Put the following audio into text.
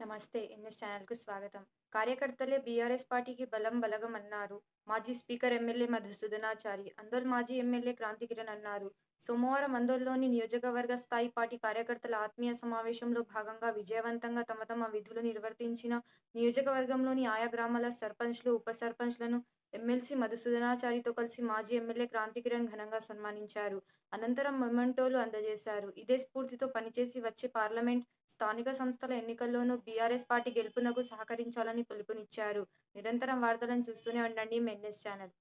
నమస్తే ఎన్ఎస్ ఛానల్కు స్వాగతం. కార్యకర్తలే బీఆర్ఎస్ పార్టీకి బలం బలగం అన్నారు మాజీ స్పీకర్ ఎమ్మెల్యే మధుసూదనాచారి అందోల్ మాజీ ఎమ్మెల్యే క్రాంతికిరణ్ అన్నారు. సోమవారం అందోల్లోని నియోజకవర్గ స్థాయి పార్టీ కార్యకర్తల ఆత్మీయ సమావేశంలో భాగంగా విజయవంతంగా తమ తమ విధులు నిర్వర్తించిన నియోజకవర్గంలోని ఆయా గ్రామాల సర్పంచ్లు ఉప సర్పంచ్లను ఎమ్మెల్సీ మధుసూదనాచారితో కలిసి మాజీ ఎమ్మెల్యే క్రాంతి కిరణ్ ఘనంగా సన్మానించారు. అనంతరం మొమెంటోలు అందజేశారు. ఇదే స్ఫూర్తితో పనిచేసి వచ్చే పార్లమెంట్ స్థానిక సంస్థల ఎన్నికల్లోనూ బీఆర్ఎస్ పార్టీ గెలుపునకు సహకరించాలని పిలుపునిచ్చారు. నిరంతరం వార్తలను చూస్తూనే ఉండండి. మెన్ఎస్ ఛానల్.